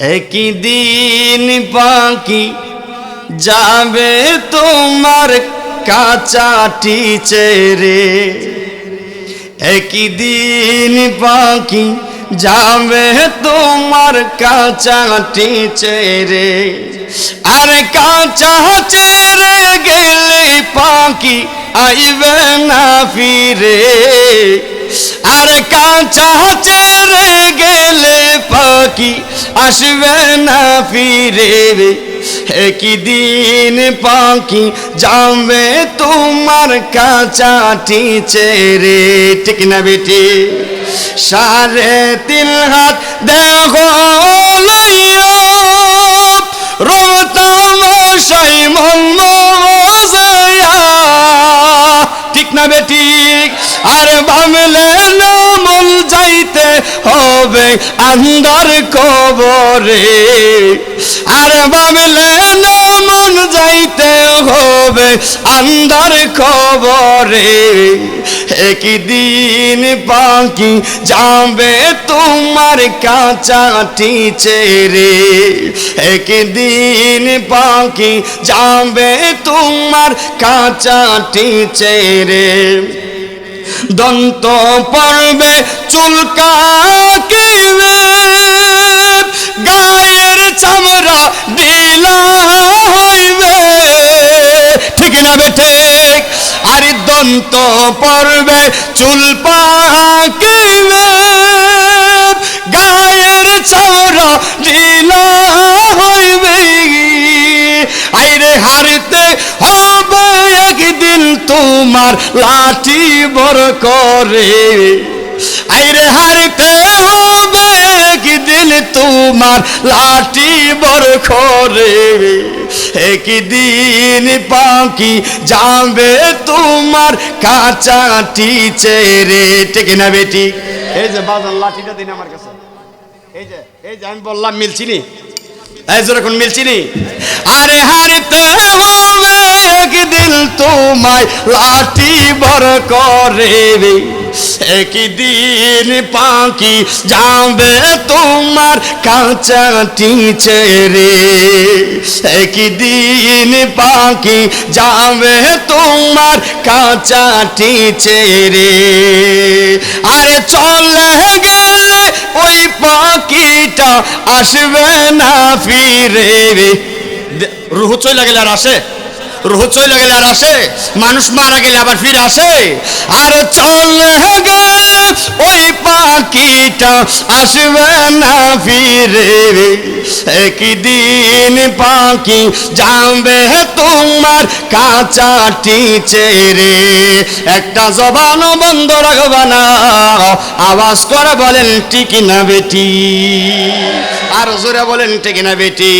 একই দিন পাখি যাবে তোমার কাচাটি চেরে। একই দিন পাখি যাবে তোমার কাচাটি চেরে। আর কাঁচা চেরে গেলে পাখি আইবে না ফিরে। আর কাঁচা চেরে গেলে পাখি আসবে না ফিরে। একই দিন পাখি যাবে তোমার কাঁচাটি চেরে ঠিক না বেটি? সাড়ে তিন হাত দেখো হবে আন্দার কবরে। আর ভাবলে না মন যাইতে হবে আন্দার কবরে। একই দিন পাখি যাবে তোমার কাঁচা কাঁচাটি চেরে একদিন পাখি যাবে তোমার কাঁচাটি চেরে দন্ত পড়বে চুলকাকিবে আর পর্বে চুল পাকিবে গায়ের চামড়া হইবে আইরে হারিতে হবে একদিন তোমার লাঠি বড় করে। আইরে হারিতে হবে তোমার লাঠি বড় করে একদিন পাখি যাবে তোমার কাঁচাটি চেরে ঠিক না বেটি? এই যে বাজান লাঠিটা দিন আমার কাছে। এই যে এই যে আমি বললাম মিলছি নি এই যেরকম মিলছি নি আরে হারিতে হবে একদিন তোমায় লাঠি বড় করে একদিন পাখি যাবে তোমার কাঁচাটি ছেড়ে, একদিন পাখি যাবে তোমার কাঁচাটি ছেড়ে। আরে চলে গেলে ওই পাখিটা আসবে না ফিরে রে। রুহু চলে গেলে আর আসে? রুহু চলে গেলে আর আসে, মানুষ মারা গেলে আবার ফিরে আসে। আর চলে গেলে ওই পাখিটা আসবে না ফিরে। একদিন পাখি যাবে তোমার কাঁচাটি চেরে একটা জবানও বন্ধ রাখবা না, আওয়াজ করে বলেন টিকি না বেটি। আর জোরে বলেন টিকি না বেটি।